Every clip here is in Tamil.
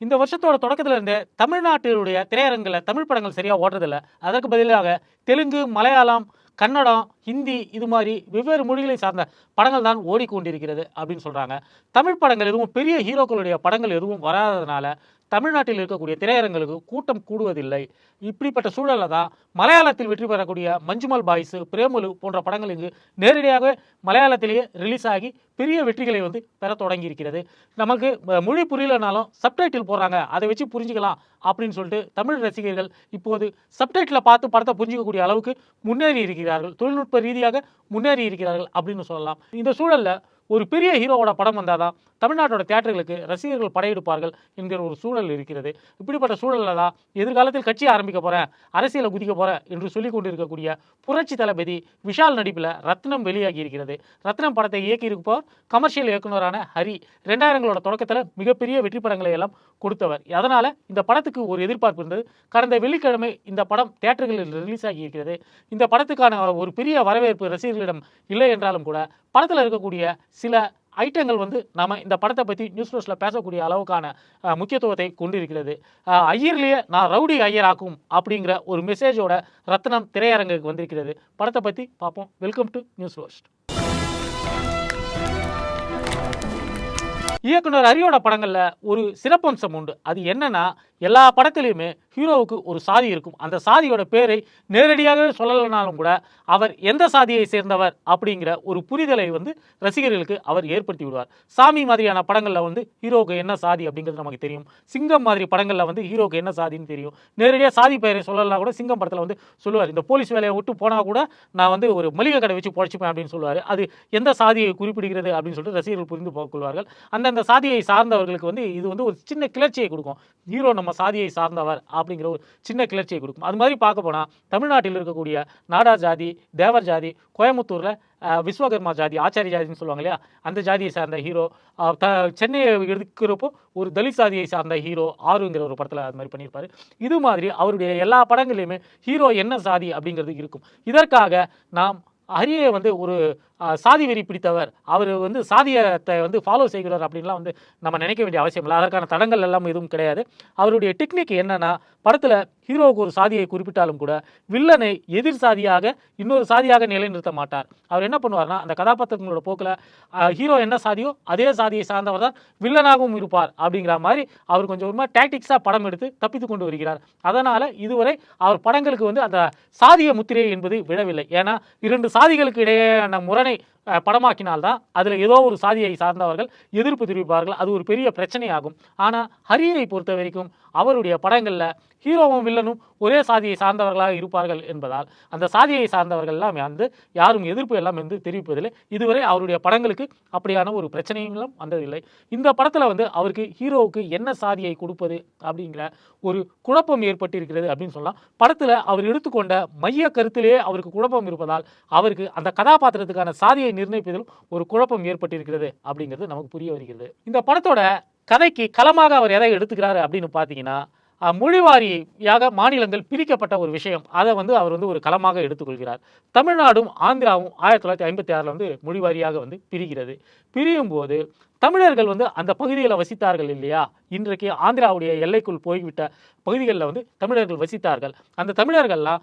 இந்த வருஷத்தோட தொடக்கத்துல இருந்தே தமிழ்நாட்டினுடைய திரையரங்கில் தமிழ் படங்கள் சரியாக ஓடுறதில்ல. அதற்கு பதிலாக தெலுங்கு மலையாளம் கன்னடம் ஹிந்தி இது மாதிரி வெவ்வேறு மொழிகளை சார்ந்த படங்கள் தான் ஓடிக்கொண்டிருக்கிறது அப்படின்னு சொல்கிறாங்க தமிழ் படங்கள் எதுவும் பெரிய ஹீரோக்களுடைய படங்கள் எதுவும் வராததுனால தமிழ்நாட்டில் இருக்கக்கூடிய திரையரங்களுக்கு கூட்டம் கூடுவதில்லை. இப்படிப்பட்ட சூழலில் தான் மலையாளத்தில் வெற்றி பெறக்கூடிய மஞ்சுமல் பாய்ஸ் பிரேமலு போன்ற படங்கள் இங்கு நேரடியாக மலையாளத்திலேயே ரிலீஸ் ஆகி பெரிய வெற்றிகளை வந்து பெற தொடங்கி இருக்கிறது நமக்கு மொழி புரியலனாலும் சப்டைட்டில் போடுறாங்க. அதை வச்சு புரிஞ்சுக்கலாம் அப்படின்னு சொல்லிட்டு தமிழ் ரசிகர்கள் இப்போது சப்டைட்டில் பார்த்து படத்தை புரிஞ்சிக்கக்கூடிய அளவுக்கு முன்னேறி இருக்கிறார்கள். தொழில்நுட்ப ரீதியாக முன்னேறி இருக்கிறார்கள் அப்படின்னு சொல்லலாம். இந்த சூழலில் ஒரு பெரிய ஹீரோவோட படம் வந்தால் தான் தமிழ்நாட்டோட தியேட்டர்களுக்கு ரசிகர்கள் படையெடுப்பார்கள் என்கிற ஒரு சூழல் இருக்கிறது. இப்படிப்பட்ட சூழலில் தான் எதிர்காலத்தில் கட்சி ஆரம்பிக்க போகிறேன் அரசியலை குதிக்க போகிறேன் என்று சொல்லிக் கொண்டிருக்கக்கூடிய புரட்சி தளபதி விஷால் நடிப்பில் ரத்னம் வெளியாகி இருக்கிறது. ரத்னம் படத்தை இயக்கியிருப்பவர் கமர்ஷியல் இயக்குனரான ஹரி. ரெண்டாயிரங்களோட தொடக்கத்தில் மிகப்பெரிய வெற்றி படங்களை எல்லாம் கொடுத்தவர். அதனால் இந்த படத்துக்கு ஒரு எதிர்பார்ப்பு இருந்தது. கடந்த வெள்ளிக்கிழமை இந்த படம் தியேட்டர்களில் ரிலீஸ் ஆகி இருக்கிறது. இந்த படத்துக்கான ஒரு பெரிய வரவேற்பு ரசிகர்களிடம் இல்லை என்றாலும் கூட படத்தில் இருக்கக்கூடிய சில ஐட்டங்கள் வந்து நம்ம இந்த படத்தை பற்றி நியூஸ் ரோஸில் பேசக்கூடிய அளவுக்கான முக்கியத்துவத்தை கொண்டிருக்கிறது. ஐயர்லேயே நான் ரவுடி ஐயராக்கும் அப்படிங்கிற ஒரு மெசேஜோட ரத்னம் திரையரங்குக்கு வந்திருக்கிறது. படத்தை பற்றி பார்ப்போம். வெல்கம் டு நியூஸ் ரோஸ்ட் இயக்குனர் அரியோட படங்களில் ஒரு சிறப்பம்சம் உண்டு. அது என்னன்னா எல்லா படத்துலையுமே ஹீரோவுக்கு ஒரு சாதி இருக்கும். அந்த சாதியோட பேரை நேரடியாகவே சொல்லலைனாலும் கூட அவர் எந்த சாதியை சேர்ந்தவர் அப்படிங்கிற ஒரு புரிதலை வந்து ரசிகர்களுக்கு அவர் ஏற்படுத்தி விடுவார். சாமி மாதிரியான படங்களில் வந்து ஹீரோவுக்கு என்ன சாதி அப்படிங்கிறது நமக்கு தெரியும். சிங்கம் மாதிரி படங்களில் வந்து ஹீரோவுக்கு என்ன சாதின்னு தெரியும். நேரடியாக சாதி பெயரை சொல்லலாம் கூட சிங்கம் படத்தில் வந்து சொல்லுவார். இந்த போலீஸ் வேலையை விட்டு போனால் கூட நான் வந்து ஒரு மளிகை கடை வச்சு பொழைச்சிப்பேன் அப்படின்னு சொல்லுவார். அது எந்த சாதியை குறிப்பிடுகிறது அப்படின்னு சொல்லிட்டு ரசிகர்கள் புரிந்து கொள்வார்கள். அந்தந்த சாதியை சார்ந்தவர்களுக்கு வந்து இது வந்து ஒரு சின்ன கிளர்ச்சியை கொடுக்கும். ஹீரோ நம்ம சாதியை சார்ந்தவர் அப்படிங்கிற ஒரு சின்ன கிளர்ச்சியை கொடுக்கும். அது மாதிரி பார்க்க போனால் தமிழ்நாட்டில் இருக்கக்கூடிய நாடார் ஜாதி தேவர் ஜாதி கோயம்புத்தூரில் விஸ்வகர்மா ஜாதி ஆச்சாரிய ஜாதின்னு சொல்லுவாங்க இல்லையா? அந்த ஜாதியை சார்ந்த ஹீரோ த சென்னையை எடுக்கிறப்போ ஒரு தலித் சாதியை சார்ந்த ஹீரோ ஆறுங்கிற ஒரு படத்தில் அது மாதிரி பண்ணியிருப்பார். இது மாதிரி அவருடைய எல்லா படங்கள்லையுமே ஹீரோ என்ன சாதி அப்படிங்கிறது இருக்கும். இதற்காக நாம் ஹரியை வந்து ஒரு சாதி வெறி பிடித்தவர். அவர் வந்து சாதியத்தை வந்து ஃபாலோ செய்கிறார் அப்படின்லாம் வந்து நம்ம நினைக்க வேண்டிய அவசியம் இல்லை. அதற்கான தடங்கள் எல்லாம் எதுவும் கிடையாது. அவருடைய டெக்னிக் என்னன்னா படத்தில் ஹீரோவுக்கு ஒரு சாதியை குறிப்பிட்டாலும் கூட வில்லனை எதிர் சாதியாக இன்னொரு சாதியாக நிலைநிறுத்த மாட்டார். அவர் என்ன பண்ணுவார்னா அந்த கதாபாத்திரங்களோட போக்கில் ஹீரோ என்ன சாதியோ அதே சாதியை சார்ந்தவர் தான் வில்லனாகவும் இருப்பார் அப்படிங்கிற மாதிரி அவர் கொஞ்சம் ஒரு மாதிரி டாக்டிக்ஸாக படம் எடுத்து தப்பித்து கொண்டு வருகிறார். அதனால் இதுவரை அவர் படங்களுக்கு வந்து அந்த சாதிய முத்திரை என்பது விழவில்லை ஏன்னா இரண்டு சாதிகளுக்கு இடையேயான முரணை মানে படமாக்கினால்தான் அதில் ஏதோ ஒரு சாதியை சார்ந்தவர்கள் எதிர்ப்பு தெரிவிப்பார்கள். அது ஒரு பெரிய பிரச்சனையாகும். ஆனால் ஹரியை பொறுத்த வரைக்கும் அவருடைய படங்களில் ஹீரோவும் வில்லனும் ஒரே சாதியை சார்ந்தவர்களாக இருப்பார்கள் என்பதால் அந்த சாதியை சார்ந்தவர்கள் எல்லாம் வந்து யாரும் எதிர்ப்பு எல்லாம் வந்து தெரிவிப்பதில்லை. இதுவரை அவருடைய படங்களுக்கு அப்படியான ஒரு பிரச்சனைகளும் வந்ததில்லை. இந்த படத்தில் வந்து அவருக்கு ஹீரோவுக்கு என்ன சாதியை கொடுப்பது அப்படிங்கிற ஒரு குழப்பம் ஏற்பட்டிருக்கிறது அப்படின்னு சொல்லலாம். படத்தில் அவர் எடுத்துக்கொண்ட மைய கருத்திலேயே அவருக்கு குழப்பம் இருப்பதால் அவருக்கு அந்த கதாபாத்திரத்துக்கான சாதியை நிர்ணயிப்பதிலும் ஒரு குழப்பம் ஏற்பட்டிருக்கிறது அப்படிங்கிறது நமக்கு புரிய வருகிறது. இந்த படத்தோட கதைக்கு களமாக அவர் எதை எடுத்துக்கிறாரு அப்படின்னு பார்த்தீங்கன்னா மொழிவாரியாக மாநிலங்கள் பிரிக்கப்பட்ட ஒரு விஷயம். அதை வந்து அவர் வந்து ஒரு களமாக எடுத்துக்கொள்கிறார். தமிழ்நாடும் ஆந்திராவும் ஆயிரத்தி தொள்ளாயிரத்தி ஐம்பத்தி ஆறில் வந்து மொழிவாரியாக வந்து பிரிகிறது. பிரியும் போது தமிழர்கள் வந்து அந்த பகுதியில் வசித்தார்கள் இல்லையா? இன்றைக்கு ஆந்திராவுடைய எல்லைக்குள் போய்விட்ட பகுதிகளில் வந்து தமிழர்கள் வசித்தார்கள். அந்த தமிழர்கள்லாம்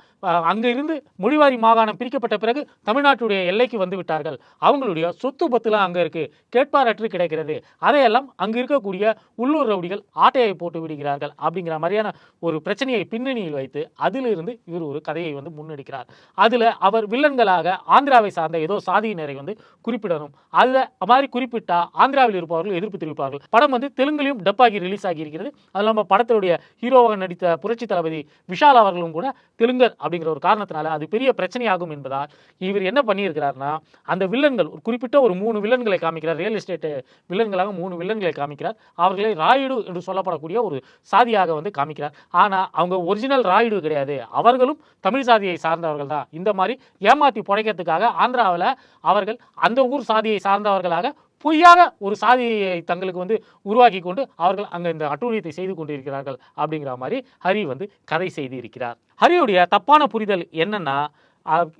அங்கிருந்து மொழிவாரி மாகாணம் பிரிக்கப்பட்ட பிறகு தமிழ்நாட்டுடைய எல்லைக்கு வந்து விட்டார்கள். அவங்களுடைய சொத்து பத்துலாம் அங்கே இருக்கு. கேட்பாரற்று கிடைக்கிறது. அதையெல்லாம் அங்கு இருக்கக்கூடிய உள்ளூர் ரவுடிகள் ஆட்டையை போட்டு விடுகிறார்கள் அப்படிங்கிற மாதிரியான ஒரு பிரச்சனையை பின்னணியில் வைத்து அதிலிருந்து இவர் ஒரு கதையை வந்து முன்னெடுக்கிறார். அதில் அவர் வில்லன்களாக ஆந்திராவை சார்ந்த ஏதோ சாதியினரை வந்து குறிப்பிடணும். அதில் மாதிரி குறிப்பிட்டால் ஆந்திராவில் இருப்பவர்கள் எதிர்ப்பு தெரிவிப்பார்கள். படம் வந்து தெலுங்குலையும் டப்பாகி ரிலீஸ் ஆகி இருக்கிறது அது இல்லாமல் படத்தினுடைய ஹீரோவாக நடித்த புரட்சி தளபதி விஷால் அவர்களும் கூட தெலுங்கர் அப்படிங்கிற ஒரு காரணத்தினால அது பெரிய பிரச்சனையாகும் என்பதால் இவர் என்ன பண்ணியிருக்கிறார்னா அந்த வில்லன்கள் ஒரு குறிப்பிட்ட ஒரு மூணு வில்லன்களை காமிக்கிறார். ரியல் எஸ்டேட் வில்லன்களாக மூணு வில்லன்களை காமிக்கிறார். அவர்களை ராயுடு என்று சொல்லப்படக்கூடிய ஒரு சாதியாக வந்து காமிக்கிறார். ஆனால் அவங்க ஒரிஜினல் ராயுடு கிடையாது. அவர்களும் தமிழ் சாதியை சார்ந்தவர்கள் தான். இந்த மாதிரி ஏமாத்தி புழைக்கிறதுக்காக ஆந்திராவில் அவர்கள் அந்த ஊர் சாதியை சார்ந்தவர்களாக பொய்யாக ஒரு சாதியை தங்களுக்கு வந்து உருவாக்கி கொண்டு அவர்கள் அங்கே இந்த அட்டூழியத்தை செய்து கொண்டிருக்கிறார்கள் அப்படிங்கிற மாதிரி ஹரி வந்து கதை செய்து இருக்கிறார் ஹரியுடைய தப்பான புரிதல் என்னன்னா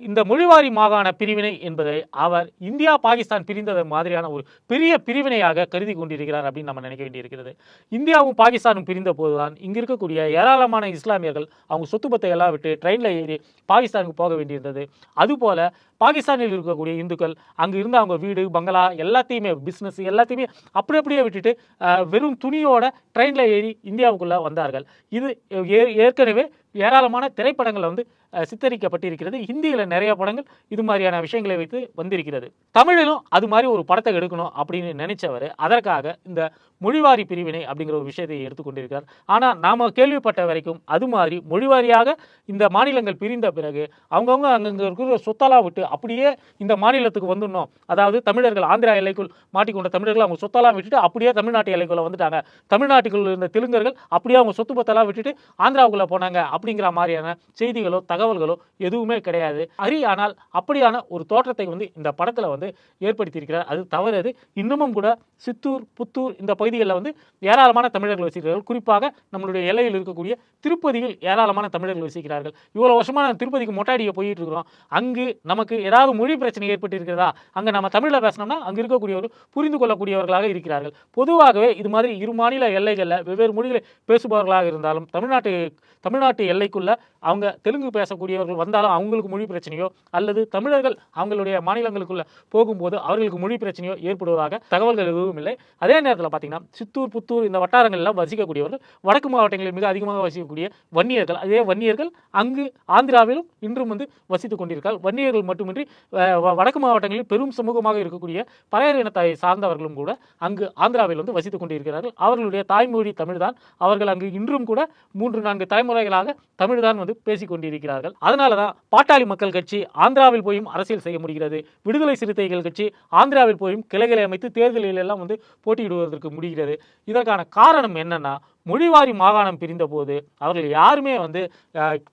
இந்த மொழிவாரி மாகாண பிரிவினை என்பதை அவர் இந்தியா பாகிஸ்தான் பிரிந்தது மாதிரியான ஒரு பெரிய பிரிவினையாக கருதி கொண்டிருக்கிறார் அப்படின்னு நம்ம நினைக்க வேண்டியிருக்கிறது. இந்தியாவும் பாகிஸ்தானும் பிரிந்த போதுதான் இங்கே இருக்கக்கூடிய ஏராளமான இஸ்லாமியர்கள் அவங்க சொத்து பத்தை எல்லாம் விட்டு ட்ரெயினில் ஏறி பாகிஸ்தானுக்கு போக வேண்டியிருந்தது. அதுபோல பாகிஸ்தானில் இருக்கக்கூடிய இந்துக்கள் அங்கே இருந்த அவங்க வீடு பங்களா எல்லாத்தையுமே பிஸ்னஸ் எல்லாத்தையுமே அப்படி அப்படியே விட்டுட்டு வெறும் துணியோட ட்ரெயினில் ஏறி இந்தியாவுக்குள்ளே வந்தார்கள். இது ஏ- ஏற்கனவே ஏராளமான திரைப்படங்கள் வந்து சித்தரிக்கப்பட்டிருக்கிறது. ஹிந்தியில் நிறைய படங்கள் இது மாதிரியான விஷயங்களை வைத்து வந்திருக்கிறது. தமிழிலும் அது மாதிரி ஒரு படத்தை எடுக்கணும் அப்படின்னு நினைச்சவர் அதற்காக இந்த மொழிவாரி பிரிவினை அப்படிங்கிற ஒரு விஷயத்தை எடுத்துக்கொண்டிருக்கார். ஆனால் நாம் கேள்விப்பட்ட வரைக்கும் அது மாதிரி மொழிவாரியாக இந்த மாநிலங்கள் பிரிந்த பிறகு அவங்கவுங்க அங்கங்கே இருக்கிற சொத்தெல்லாம் விட்டு அப்படியே இந்த மாநிலத்துக்கு வந்துடணும். அதாவது தமிழர்கள் ஆந்திரா எல்லைக்குள் மாட்டிக்கொண்ட தமிழர்கள் அவங்க சொத்தெல்லாம் விட்டுட்டு அப்படியே தமிழ்நாட்டு எல்லைக்குள்ள வந்துட்டாங்க. தமிழ்நாட்டுக்குள் இருந்த தெலுங்கர்கள் அப்படியே அவங்க சொத்து பத்தெல்லாம் விட்டுட்டு ஆந்திராவுக்குள்ள போனாங்க அப்படிங்கிற மாதிரியான செய்திகளோ தகவல்களோ எதுவுமே கிடையாது. ஹரி ஆனால் அப்படியான ஒரு தோற்றத்தை வந்து இந்த படத்தில் வந்து ஏற்படுத்தியிருக்கிறார். அது தவறு அது இன்னமும் கூட சித்தூர் புத்தூர் இந்த பகுதிகளில் வந்து ஏராளமான தமிழர்கள் வசிக்கிறார்கள். குறிப்பாக நம்மளுடைய எல்லையில் இருக்கக்கூடிய திருப்பதியில் ஏராளமான தமிழர்கள் வசிக்கிறார்கள். இவ்வளோ வருஷமாக நான் திருப்பதிக்கு மொட்டாடியை போயிட்டு இருக்கிறோம். அங்கு நமக்கு ஏதாவது மொழி பிரச்சனை ஏற்பட்டு இருக்கிறதா அங்கே நம்ம தமிழில் பேசினோம்னா அங்கே இருக்கக்கூடியவர்கள் புரிந்து கொள்ளக்கூடியவர்களாக இருக்கிறார்கள். பொதுவாகவே இது மாதிரி இரு மாநில எல்லைகளில் வெவ்வேறு மொழிகளை பேசுபவர்களாக இருந்தாலும் தமிழ்நாட்டு தமிழ்நாட்டு எல்லைக்குள்ளே அவங்க தெலுங்கு பேசக்கூடியவர்கள் வந்தாலும் அவங்களுக்கு மொழி பிரச்சனையோ அல்லது தமிழர்கள் அவங்களுடைய மாநிலங்களுக்குள்ளே போகும்போது அவர்களுக்கு மொழி பிரச்சனையோ ஏற்படுவதாக தகவல்கள் எதுவும் இல்லை. அதே நேரத்தில் பார்த்தீங்கன்னா சித்தூர் புத்தூர் இந்த வட்டாரங்கள்லாம் வசிக்கக்கூடியவர்கள் வடக்கு மாவட்டங்களில் மிக அதிகமாக வசிக்கக்கூடிய வன்னியர்கள். அதே வன்னியர்கள் அங்கு ஆந்திராவிலும் இன்றும் வந்து வசித்துக் கொண்டிருக்கார் வன்னியர்கள் மட்டும் மட்டுமின்றி வ- வடக்கு மாவட்டங்களில் பெரும் சமூகமாக இருக்கக்கூடிய பறையர் இனத்தை சார்ந்தவர்களும் கூட அங்கு ஆந்திராவில் வந்து வசித்துக் கொண்டிருக்கிறார்கள். அவர்களுடைய தாய்மொழி தமிழ்தான். அவர்கள் அங்கு இன்றும் கூட மூன்று நான்கு தலைமுறைகளாக தமிழ்தான் வந்து பேசிக் கொண்டிருக்கிறார்கள். அதனால தான் பாட்டாளி மக்கள் கட்சி ஆந்திராவில் போயும் அரசியல் செய்ய முடிகிறது. விடுதலை சிறுத்தைகள் கட்சி ஆந்திராவில் போயும் கிளைகளை அமைத்து தேர்தலில் எல்லாம் வந்து போட்டியிடுவதற்கு முடிகிறது. இதற்கான காரணம் என்னன்னா மொழிவாரி மாகாணம் பிரிந்தபோது அவர்கள் யாருமே வந்து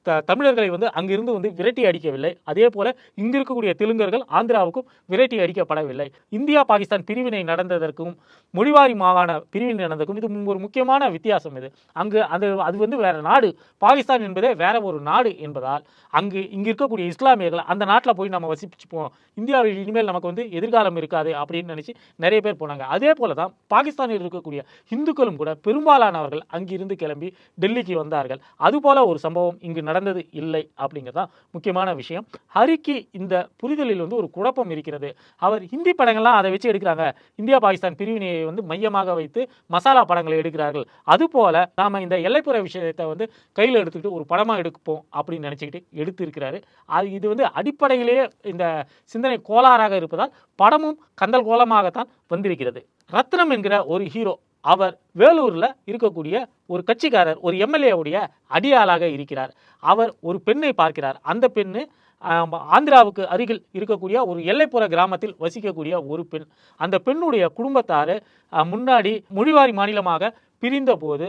த- தமிழர்களை வந்து அங்கிருந்து வந்து விரட்டி அடிக்கவில்லை. அதே போல இங்கு இருக்கக்கூடிய தெலுங்கர்கள் ஆந்திராவுக்கும் விரட்டி அடிக்கப்படவில்லை. இந்தியா பாகிஸ்தான் பிரிவினை நடந்ததற்கும் மொழிவாரி மாகாண பிரிவினை நடந்ததற்கும் இது ஒரு முக்கியமான வித்தியாசம் இது. அங்கு அது அது வந்து வேற நாடு. பாகிஸ்தான் என்பதே வேற ஒரு நாடு என்பதால் அங்கு இங்கு இருக்கக்கூடிய இஸ்லாமியர்கள் அந்த நாட்டில் போய் நம்ம வசிச்சுப்போம் இந்தியாவில் இனிமேல் நமக்கு வந்து எதிர்காலம் இருக்காது அப்படின்னு நினைச்சு நிறைய பேர் போனாங்க. அதே போல தான் பாகிஸ்தானில் இருக்கக்கூடிய இந்துக்களும் கூட பெரும்பாலானவர்கள் அங்கிருந்து கிளம்பி டெல்லிக்கு வந்தார்கள். அதுபோல ஒரு சம்பவம் இங்கு நடந்தது இல்லை அப்படிங்கிறதான் முக்கியமான விஷயம். ஹரிக்கு இந்த புரிதலில் வந்து ஒரு குழப்பம் இருக்கிறது. அவர் ஹிந்தி படங்கள்லாம் அதை வச்சு எடுக்கிறாங்க. இந்தியா பாகிஸ்தான் பிரிவினையை வந்து மையமாக வைத்து மசாலா படங்களை எடுக்கிறார்கள். அதுபோல நாம இந்த எல்லைப்புற விஷயத்தை வந்து கையில் எடுத்துக்கிட்டு ஒரு படமாக எடுப்போம் அப்படின்னு நினச்சிக்கிட்டு எடுத்திருக்கிறாரு. அது இது வந்து அடிப்படையிலேயே இந்த சிந்தனை கோளாறாக இருப்பதால் படமும் கந்தல் கோலமாகத்தான் வந்திருக்கிறது. ரத்னம் என்கிற ஒரு ஹீரோ அவர் வேலூரில் இருக்கக்கூடிய ஒரு கட்சிக்காரர் ஒரு எம்எல்ஏவுடைய அடியாளாக இருக்கிறார். அவர் ஒரு பெண்ணை பார்க்கிறார். அந்த பெண்ணு ஆந்திராவுக்கு அருகில் இருக்கக்கூடிய ஒரு எல்லைப்புற கிராமத்தில் வசிக்கக்கூடிய ஒரு பெண். அந்த பெண்ணுடைய குடும்பத்தார் முன்னாடி மொழிவாரி மாநிலமாக பிரிந்த போது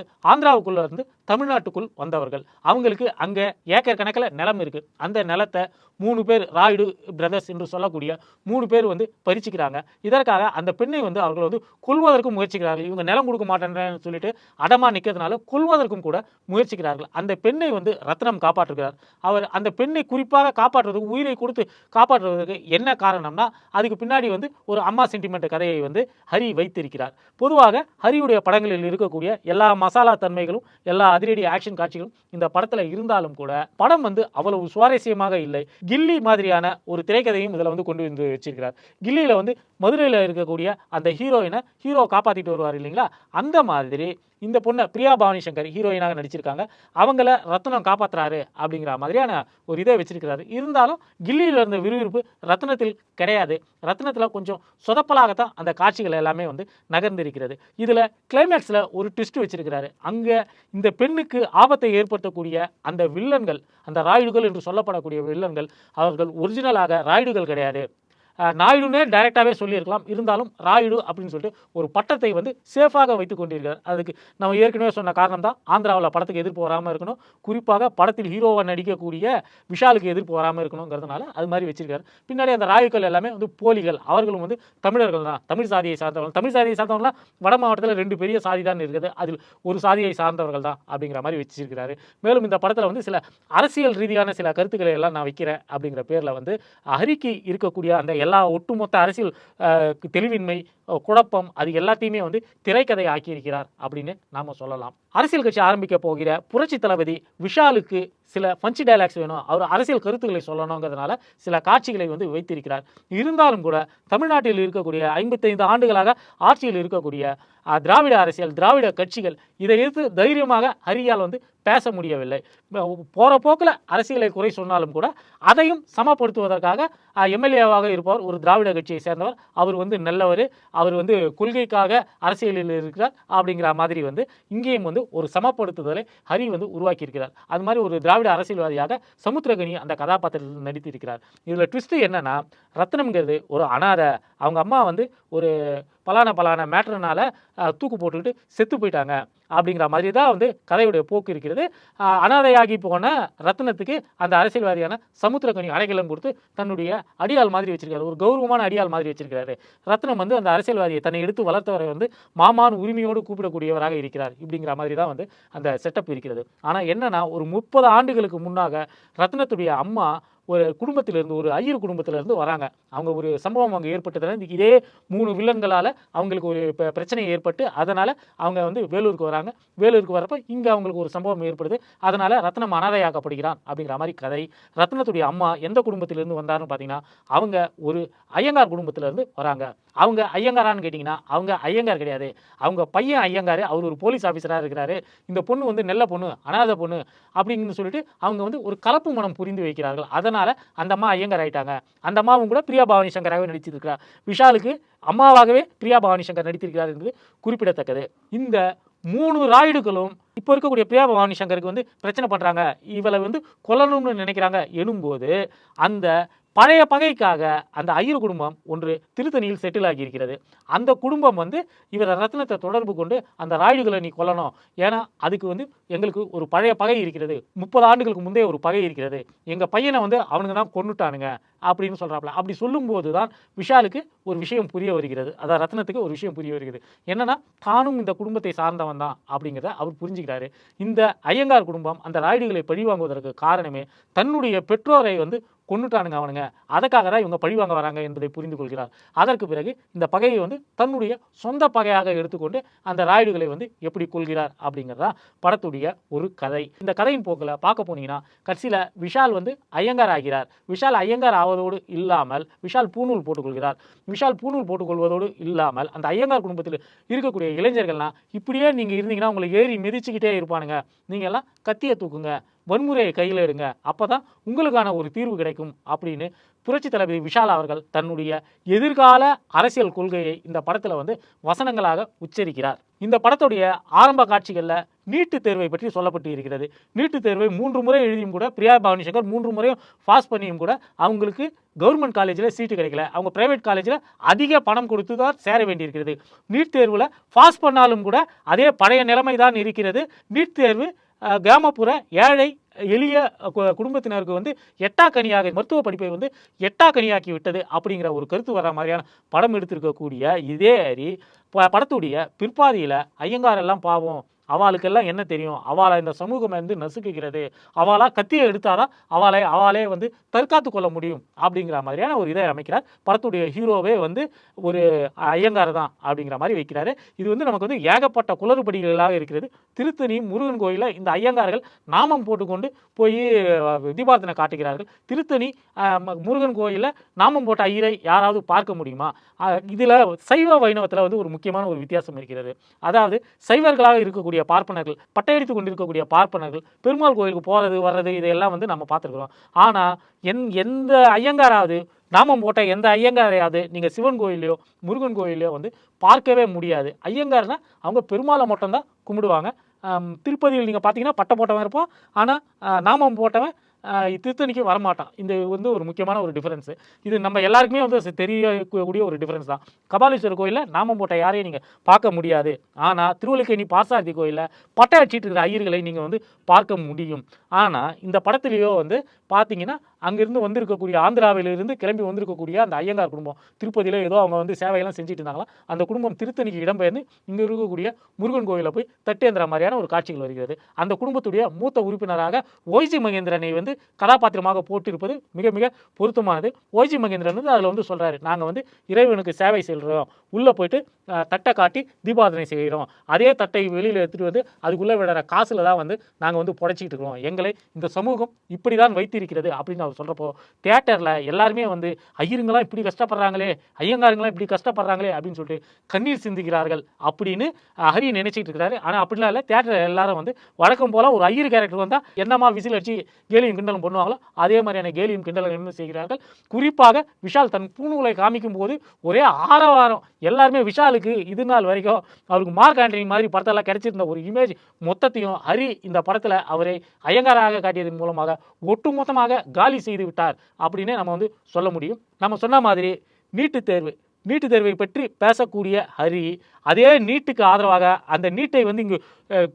இருந்து தமிழ்நாட்டுக்குள் வந்தவர்கள். அவங்களுக்கு அங்கே ஏக்கர் கணக்கில் நிலம் இருக்குது அந்த நிலத்தை மூணு பேர் ராயுடு பிரதர்ஸ் என்று சொல்லக்கூடிய மூணு பேர் வந்து பறிச்சுக்கிறாங்க. இதற்காக அந்த பெண்ணை வந்து அவர்கள் வந்து கொள்வதற்கும் முயற்சிக்கிறார்கள். இவங்க நிலம் கொடுக்க மாட்டேன்றேன்னு சொல்லிட்டு அடமா நிற்கிறதுனால கொள்வதற்கும் கூட முயற்சிக்கிறார்கள். அந்த பெண்ணை வந்து ரத்னம் காப்பாற்றுகிறார். அவர் அந்த பெண்ணை குறிப்பாக காப்பாற்றுறதுக்கு உயிரை கொடுத்து காப்பாற்றுவதற்கு என்ன காரணம்னா அதுக்கு பின்னாடி வந்து ஒரு அம்மா சென்டிமெண்ட் கதையை வந்து ஹரி வைத்திருக்கிறார். பொதுவாக ஹரியுடைய படங்களில் இருக்கக்கூடிய எல்லா மசாலா தன்மைகளும் எல்லா அதிரடி ஆக்ஷன் காட்சிகளும் இந்த படத்தில் இருந்தாலும் கூட படம் வந்து அவ்வளவு சுவாரஸ்யமாக இல்லை. கில்லி மாதிரியான ஒரு திரைக்கதையும் இதில் வந்து கொண்டு வந்து வச்சிருக்கிறார். கில்லியில் வந்து மதுரையில் இருக்கக்கூடிய அந்த ஹீரோயினை ஹீரோ காப்பாற்றிட்டு வருவார் இல்லைங்களா? அந்த மாதிரி இந்த பொண்ணை பிரியா பவானி சங்கர் ஹீரோயினாக நடிச்சிருக்காங்க. அவங்கள ரத்னம் காப்பாற்றுறாரு அப்படிங்கிற மாதிரியான ஒரு இதை வச்சிருக்கிறாரு. இருந்தாலும் கில்லியில் இருந்த விறுவிறுப்பு ரத்னத்தில் கிடையாது. ரத்னத்தில் கொஞ்சம் சொதப்பலாகத்தான் அந்த காட்சிகள் எல்லாமே வந்து நகர்ந்திருக்கிறது. இதில் கிளைமேக்ஸில் ஒரு ட்விஸ்ட் வச்சிருக்கிறாரு. அங்கே இந்த பெண்ணுக்கு ஆபத்தை ஏற்படுத்தக்கூடிய அந்த வில்லன்கள் அந்த ராயுடுகள் என்று சொல்லப்படக்கூடிய வில்லன்கள் அவர்கள் ஒரிஜினலாக ராயுடுகள் கிடையாது. நாயுடுனே டைரெக்டாகவே சொல்லியிருக்கலாம். இருந்தாலும் ராயுடு அப்படின்னு சொல்லிட்டு ஒரு பட்டத்தை வந்து சேஃபாக வைத்து கொண்டிருக்கிறார் அதுக்கு நம்ம ஏற்கனவே சொன்ன காரணம் தான் ஆந்திராவில் படத்துக்கு எதிர்ப்பு வராமல் இருக்கணும். குறிப்பாக படத்தில் ஹீரோவாக நடிக்கக்கூடிய விஷாலுக்கு எதிர்ப்பு வராமல் இருக்கணுங்கிறதுனால அது மாதிரி வச்சிருக்காரு. பின்னாடி அந்த ராயுக்கள் எல்லாமே வந்து போலிகள். அவர்களும் வந்து தமிழர்கள் தான். தமிழ் சாதியை சார்ந்தவர்கள். தமிழ் சாதியை சார்ந்தவங்களாம் வட மாவட்டத்தில் ரெண்டு பெரிய சாதி தான் இருக்குது. அதில் ஒரு சாதியை சார்ந்தவர்கள் தான் அப்படிங்கிற மாதிரி வச்சிருக்கிறாரு. மேலும் இந்த படத்தில் வந்து சில அரசியல் ரீதியான சில கருத்துக்களை எல்லாம் நான் வைக்கிறேன் அப்படிங்கிற பேரில் வந்து ஹரிக்கு இருக்கக்கூடிய அந்த எல்லா ஒட்டுமொத்த அரசியல் தெளிவின்மை குழப்பம் அது எல்லாத்தையுமே வந்து திரைக்கதை ஆக்கியிருக்கிறார் அப்படின்னு நாம சொல்லலாம். அரசியல் கட்சி ஆரம்பிக்க போகிற புரட்சி தளபதி விஷாலுக்கு சில பஞ்சு டைலாக்ஸ் வேணும். அவர் அரசியல் கருத்துக்களை சொல்லணுங்கிறதுனால சில காட்சிகளை வந்து வைத்திருக்கிறார். இருந்தாலும் கூட தமிழ்நாட்டில் இருக்கக்கூடிய ஐம்பத்தைந்து ஆண்டுகளாக ஆட்சியில் இருக்கக்கூடிய திராவிட அரசியல் திராவிட கட்சிகள் இதை எதிர்த்து தைரியமாக ஹரியால் வந்து பேச முடியவில்லை. போகிற போக்கில் அரசியலை குறை சொன்னாலும் கூட அதையும் சமப்படுத்துவதற்காக எம்எல்ஏவாக இருப்பவர் ஒரு திராவிட கட்சியை சேர்ந்தவர் அவர் வந்து நல்லவர் அவர் வந்து கொள்கைக்காக அரசியலில் இருக்கிறார் அப்படிங்கிற மாதிரி வந்து இங்கேயும் வந்து ஒரு சமப்படுத்துதலை ஹரி வந்து உருவாக்கியிருக்கிறார். அது மாதிரி ஒரு திராவிட அரசியல்வாதியாக சமுத்திரகனி அந்த கதாபாத்திரத்தில் நடித்திருக்கிறார். இதில் ட்விஸ்ட்டு என்னென்னா ரத்னம்ங்கிறது ஒரு அனாதை அவங்க அம்மா வந்து ஒரு பலான பலான மேட்டர்னால தூக்கு போட்டுக்கிட்டு செத்து போயிட்டாங்க. அப்படிங்கிற மாதிரி தான் வந்து கதையுடைய போக்கு இருக்கிறது. அனாதையாகி போன ரத்னத்துக்கு அந்த அரசியல்வாதியான சமுத்திரக்கனி அடைக்கலம் கொடுத்து தன்னுடைய அடியாள் மாதிரி வச்சிருக்காரு. ஒரு கௌரவமான அடியாள் மாதிரி வச்சிருக்காரு ரத்னம் வந்து அந்த அரசியல்வாதியை தன்னை எடுத்து வளர்த்தவரை வந்து மாமான் உரிமையோடு கூப்பிடக்கூடியவராக இருக்கிறார் இப்படிங்கிற மாதிரி தான் வந்து அந்த செட்டப் இருக்கிறது. ஆனால் என்னன்னா ஒரு முப்பது ஆண்டுகளுக்கு முன்னாக ரத்னத்துடைய அம்மா ஒரு குடும்பத்திலிருந்து ஒரு ஐயர் குடும்பத்திலிருந்து வராங்க. அவங்க ஒரு சம்பவம் அங்கே ஏற்பட்டதுனால இதே மூணு வில்லன்களால் அவங்களுக்கு ஒரு பிரச்சனை ஏற்பட்டு அதனால் அவங்க வந்து வேலூருக்கு வராங்க. வேலூருக்கு வரப்போ இங்கே அவங்களுக்கு ஒரு சம்பவம் ஏற்படுது. அதனால் ரத்னம் அனாதையாக்கப்படுகிறான் அப்படிங்கிற மாதிரி கதை. ரத்னத்துடைய அம்மா எந்த குடும்பத்திலிருந்து வந்தாருன்னு பார்த்தீங்கன்னா அவங்க ஒரு ஐயங்கார் குடும்பத்திலேருந்து வராங்க. அவங்க ஐயங்காரான்னு கேட்டிங்கன்னா அவங்க ஐயங்கார் கிடையாது. அவங்க பையன் ஐயங்கார் அவர் ஒரு போலீஸ் ஆஃபீஸராக இருக்கிறாரு. இந்த பொண்ணு வந்து நல்ல பொண்ணு அனாதை பொண்ணு அப்படின்னு சொல்லிட்டு அவங்க வந்து ஒரு கலப்பு மனம் புரிந்து வைக்கிறார்கள். அதனால் அந்த அம்மா ஐயங்கார் ஆயிட்டாங்க. அந்த அம்மாவும் கூட பிரியா பவானி சங்கராகவே நடிச்சிருக்கிறார் விஷாலுக்கு அம்மாவாகவே பிரியா பவானி சங்கர் நடித்திருக்கிறார் என்பது குறிப்பிடத்தக்கது. இந்த மூணு ராயுடுகளும் இப்போ இருக்கக்கூடிய பிரியா பவானி சங்கருக்கு வந்து பிரச்சனை பண்ணுறாங்க இவளை வந்து கொல்லணும்னு நினைக்கிறாங்க. எனும்போது அந்த பழைய பகைக்காக அந்த ஐயர் குடும்பம் ஒன்று திருத்தணியில் செட்டில் ஆகியிருக்கிறது. அந்த குடும்பம் வந்து இவர் ரத்னத்தை தொடர்பு கொண்டு அந்த ராயுடுகளை நீ கொல்லணும். ஏன்னா அதுக்கு வந்து எங்களுக்கு ஒரு பழைய பகை இருக்கிறது. முப்பது ஆண்டுகளுக்கு முந்தைய ஒரு பகை இருக்கிறது. எங்கள் பையனை வந்து அவனுங்க தான் கொண்டுட்டானுங்க அப்படின்னு சொல்கிறாப்புல அப்படி சொல்லும்போது தான் விஷாலுக்கு ஒரு விஷயம் புரிய வருகிறது. அதான் ரத்னத்துக்கு ஒரு விஷயம் புரிய வருகிறது. என்னன்னா தானும் இந்த குடும்பத்தை சார்ந்தவன் தான் அப்படிங்கிறத அவர் புரிஞ்சுக்கிறாரு. இந்த ஐயங்கார் குடும்பம் அந்த ராயுடுகளை பழிவாங்குவதற்கு காரணமே தன்னுடைய பெற்றோரை வந்து கொண்டுட்டானுங்க அவனுங்க. அதுக்காக தான் இவங்க பழிவாங்க வராங்க என்பதை புரிந்து கொள்கிறார். அதற்கு பிறகு இந்த பகையை வந்து தன்னுடைய சொந்த பகையாக எடுத்துக்கொண்டு அந்த ராயுடுகளை வந்து எப்படி கொள்கிறார் அப்படிங்கிறதா படத்துடைய ஒரு கதை. இந்த கதையின் போக்கில் பார்க்க போனீங்கன்னா கடைசியில் விஷால் வந்து ஐயங்கார் ஆகிறார். விஷால் ஐயங்கார் ஆவதோடு இல்லாமல் விஷால் பூநூல் போட்டுக்கொள்கிறார். விஷால் பூநூல் போட்டுக்கொள்வதோடு இல்லாமல் அந்த ஐயங்கார் குடும்பத்தில் இருக்கக்கூடிய இளைஞர்கள்லாம் இப்படியே நீங்கள் இருந்தீங்கன்னா உங்களை ஏறி மிதிச்சுக்கிட்டே இருப்பானுங்க. நீங்கள்லாம் கத்தியை தூக்குங்க. வன்முறையை கையில் எடுங்க. அப்போ தான் உங்களுக்கான ஒரு தீர்வு கிடைக்கும் அப்படின்னு புரட்சி தளபதி விஷால் அவர்கள் தன்னுடைய எதிர்கால அரசியல் கொள்கையை இந்த படத்தில் வந்து வசனங்களாக உச்சரிக்கிறார். இந்த படத்துடைய ஆரம்ப காட்சிகளில் நீட்டுத் தேர்வை பற்றி சொல்லப்பட்டு இருக்கிறது. நீட்டுத் தேர்வை மூன்று முறை எழுதியும் கூட பிரியா பவானி சங்கர் மூன்று முறையும் பாஸ் பண்ணியும் கூட அவங்களுக்கு கவர்மெண்ட் காலேஜில் சீட்டு கிடைக்கல. அவங்க பிரைவேட் காலேஜில் அதிக பணம் கொடுத்து தான் சேர வேண்டியிருக்கிறது. நீட் தேர்வில் பாஸ் பண்ணாலும் கூட அதே பழைய நிலைமை தான் இருக்கிறது. நீட் தேர்வு கிராமப்புற ஏழை எளிய கு- குடும்பத்தினருக்கு வந்து எட்டா கனியாக மருத்துவ படிப்பை வந்து எட்டா கனியாக்கி விட்டது அப்படிங்கிற ஒரு கருத்து வர மாதிரியான படம் எடுத்திருக்கக்கூடிய இதே அரி ப- படத்துடைய பிற்பாதியில் ஐயங்காரெல்லாம் பாவம் அவளுக்கெல்லாம் என்ன தெரியும்? அவளை இந்த சமூகம் வந்து நசுக்குகிறது. அவளா கத்தியை எடுத்தாதான் அவளை அவளே வந்து தற்காத்து கொள்ள முடியும் அப்படிங்கிற மாதிரியான ஒரு இதை அமைக்கிறார். படத்துடைய ஹீரோவே வந்து ஒரு ஐயங்கார் தான் அப்படிங்கிற மாதிரி வைக்கிறாரு. இது வந்து நமக்கு வந்து ஏகப்பட்ட குளறுபடிகளாக இருக்கிறது. திருத்தணி முருகன் கோயிலில் இந்த ஐயங்கார்கள் நாமம் போட்டுக்கொண்டு போய் தீபார்த்தனை காட்டுகிறார்கள். திருத்தணி முருகன் கோயிலில் நாமம் போட்ட ஐயரை யாராவது பார்க்க முடியுமா? இதில் சைவ வைணவத்தில் வந்து ஒரு முக்கியமான ஒரு வித்தியாசம் இருக்கிறது. அதாவது சைவர்களாக இருக்கக்கூடிய பார்ப்பனர்கள் பட்டையடித்து கொண்டிருக்கக்கூடிய பார்ப்பனர்கள் பெருமாள் கோயிலுக்கு போகிறது வர்றது இதையெல்லாம் வந்து நம்ம பார்த்துருக்குறோம். ஆனால் என் எந்த ஐயங்காராவது நாமம் போட்ட எந்த ஐயங்காரையாவது நீங்கள் சிவன் கோயிலையோ முருகன் கோயிலையோ வந்து பார்க்கவே முடியாது. ஐயங்கார்னா அவங்க பெருமாளை மட்டும்தான் கும்பிடுவாங்க. திருப்பதியில் நீங்கள் பார்த்தீங்கன்னா பட்டை போட்டவன் இருப்பான். ஆனால் நாமம் போட்டவன் திருத்தணிக்கு வரமாட்டான். இந்த வந்து ஒரு முக்கியமான ஒரு டிஃபரன்ஸ் இது நம்ம எல்லாருக்குமே வந்து தெரியக்கூடிய ஒரு டிஃபரன்ஸ் தான். கபாலீஸ்வரர் கோயிலில் நாமம் போட்ட யாரையும் நீங்கள் பார்க்க முடியாது. ஆனால் திருவள்ளிக்கேணி பாசாரதி கோயிலில் பட்டை அடிச்சிட்டு இருக்கிற ஐயர்களை நீங்கள் வந்து பார்க்க முடியும். ஆனால் இந்த படத்துலேயோ வந்து பார்த்தீங்கன்னா அங்கேருந்து வந்திருக்கக்கூடிய ஆந்திராவிலிருந்து கிளம்பி வந்திருக்கக்கூடிய அந்த ஐயங்கார் குடும்பம். திருப்பதியில் ஏதோ அவங்க வந்து சேவையெல்லாம் செஞ்சுட்டு இருந்தாங்களா அந்த குடும்பம் திருத்தணிக்கு இடம்பெயர்ந்து இங்கே இருக்கக்கூடிய முருகன் கோயிலில் போய் தட்டேந்திர மாதிரியான ஒரு காட்சிகள் வருகிறது. அந்த குடும்பத்துடைய மூத்த உறுப்பினராக ஒய்ஜி மகேந்திரனை வந்து கதாபாத்திரமாக போட்டிருப்பது மிக மிக பொருத்தமானது. ஒய்ஜி மகேந்திரன் வந்து அதில் வந்து சொல்கிறாரு நாங்கள் வந்து இறைவனுக்கு சேவை செல்கிறோம் உள்ளே போயிட்டு தட்டை காட்டி தீபாதனை செய்கிறோம். அதே தட்டை வெளியில் எடுத்துகிட்டு வந்து அதுக்குள்ளே விடுற காசில் தான் வந்து நாங்கள் வந்து புடைச்சிக்கிட்டு இருக்கிறோம். எங்களை இந்த சமூகம் இப்படி தான் இருக்கிறது அப்படின்னு அவர் சொல்கிறப்போ தேட்டரில் எல்லாருமே வந்து ஐயருங்களாம் இப்படி கஷ்டப்படுறாங்களே ஐயங்காருங்களாம் இப்படி கஷ்டப்படுறாங்களே அப்படின்னு சொல்லிட்டு கண்ணீர் சிந்துகிறார்கள் அப்படின்னு ஹரி நினைச்சிட்டு இருக்கிறாரு ஆனால் அப்படிலாம் இல்லை. தேட்டரில் எல்லாரும் வந்து வழக்கம் போல் ஒரு ஐயர் கேரக்டர் வந்தால் என்னமா விசில் அடிச்சு கேலியும் கிண்டலும் பண்ணுவாங்களோ அதே மாதிரியான கேலியும் கிண்டலும் செய்கிறார்கள். குறிப்பாக விஷால் தன் பூணூலை காமிக்கும் போது ஒரே ஆரவாரம். எல்லாருமே விஷாலுக்கு இது நாள் வரைக்கும் அவருக்கு மார்க் ஆண்டனி மாதிரி படத்தெல்லாம் கிடைச்சிருந்த ஒரு இமேஜ் மொத்தத்தையும் ஹரி இந்த படத்தில் அவரை ஐயங்காராக காட்டியதன் மூலமாக ஒட்டுமொத்த மொத்தமாக காலி செய்து விட்டார் அப்படின்னு நம்ம வந்து சொல்ல முடியும். நம்ம சொன்ன மாதிரி நீட்டுத் தேர்வு நீட்டுத் தேர்வை பற்றி பேசக்கூடிய ஹரி அதே நீட்டுக்கு ஆதரவாக அந்த நீட்டை வந்து இங்கு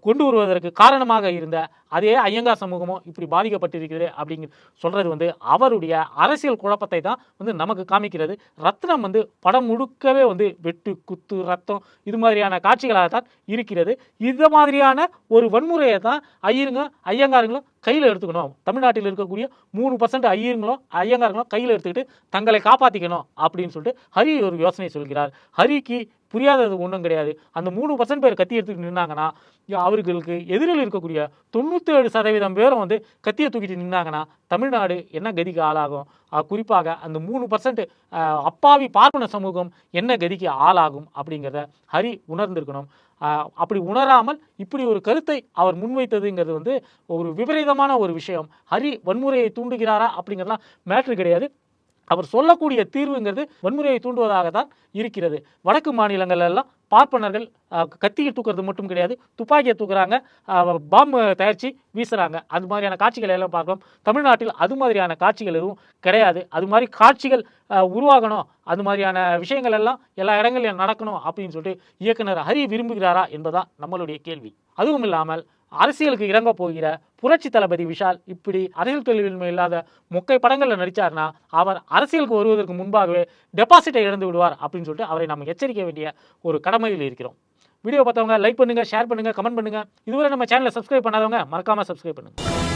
கொண்டு வருவதற்கு காரணமாக இருந்த அதே ஐயங்கார் சமூகமும் இப்படி பாதிக்கப்பட்டிருக்கிறது அப்படிங்க சொல்கிறது வந்து அவருடைய அரசியல் குழப்பத்தை தான் வந்து நமக்கு காமிக்கிறது. ரத்னம் வந்து படம் முழுக்கவே வந்து வெட்டு குத்து ரத்தம் இது மாதிரியான காட்சிகளாக தான் இருக்கிறது. இது மாதிரியான ஒரு வன்முறையை தான் ஐயருங்க ஐயங்காரங்களும் கையில் எடுத்துக்கணும். தமிழ்நாட்டில் இருக்கக்கூடிய மூணு பர்சன்ட் ஐயருங்களும் ஐயங்காரங்களும் கையில் எடுத்துக்கிட்டு தங்களை காப்பாற்றிக்கணும் அப்படின்னு சொல்லிட்டு ஹரி ஒரு யோசனை சொல்கிறார். ஹரிக்கு புரியாதது ஒன்றும் கிடையாது. அந்த மூணு பர்சன்ட் பேர் கத்தி எடுத்துக்கிட்டு நின்னாங்கன்னா அவர்களுக்கு எதிரில் இருக்கக்கூடிய தொண்ணூற்றேழு சதவீதம் பேரும் வந்து கத்தியை தூக்கிட்டு நின்னாங்கன்னா தமிழ்நாடு என்ன கதிக்கு ஆளாகும்? குறிப்பாக அந்த மூணு பர்சன்ட் அப்பாவி பார்ப்பன சமூகம் என்ன கதிக்கு ஆளாகும் அப்படிங்கிறத ஹரி உணர்ந்திருக்கணும். அப்படி உணராமல் இப்படி ஒரு கருத்தை அவர் முன்வைத்ததுங்கிறது வந்து ஒரு விபரீதமான ஒரு விஷயம். ஹரி வன்முறையை தூண்டுகிறாரா அப்படிங்கிறதுலாம் மேட்ரு கிடையாது. அவர் சொல்லக்கூடிய தீர்வுங்கிறது வன்முறையை தூண்டுவதாக தான் இருக்கிறது. வடக்கு மாநிலங்கள் எல்லாம் பார்ப்பனர்கள் கத்தியை தூக்குறது மட்டும் கிடையாது துப்பாக்கியை தூக்குறாங்க பாம்பு தயாரித்து வீசுகிறாங்க அது மாதிரியான காட்சிகளை எல்லாம் பார்க்கலாம் தமிழ்நாட்டில் அது மாதிரியான காட்சிகள் எதுவும் கிடையாது. அது மாதிரி காட்சிகள் உருவாகணும். அது மாதிரியான விஷயங்கள் எல்லாம் எல்லா இடங்களிலும் நடக்கணும் அப்படின்னு சொல்லிட்டு இயக்குனர் ஹரி விரும்புகிறாரா என்பதுதான் நம்மளுடைய கேள்வி. அதுவும் இல்லாமல் அரசியலுக்கு இறங்க போகிற புரட்சி தளபதி விஷால் இப்படி அரசியல் தொழில்மை இல்லாத மொக்கை படங்களில் நடித்தார்னா அவர் அரசியலுக்கு வருவதற்கு முன்பாகவே டெபாசிட்டை இழந்து விடுவார் அப்படின்னு சொல்லிட்டு அவரை நம்ம எச்சரிக்க வேண்டிய ஒரு கடமையில் இருக்கிறோம். வீடியோ பார்த்தவங்க லைக் பண்ணுங்க ஷேர் பண்ணுங்கள் கமெண்ட் பண்ணுங்கள் இதுவரை நம்ம சேனலை சப்ஸ்கிரைப் பண்ணாதவங்க மறக்காமல் சப்ஸ்கிரைப் பண்ணுங்க.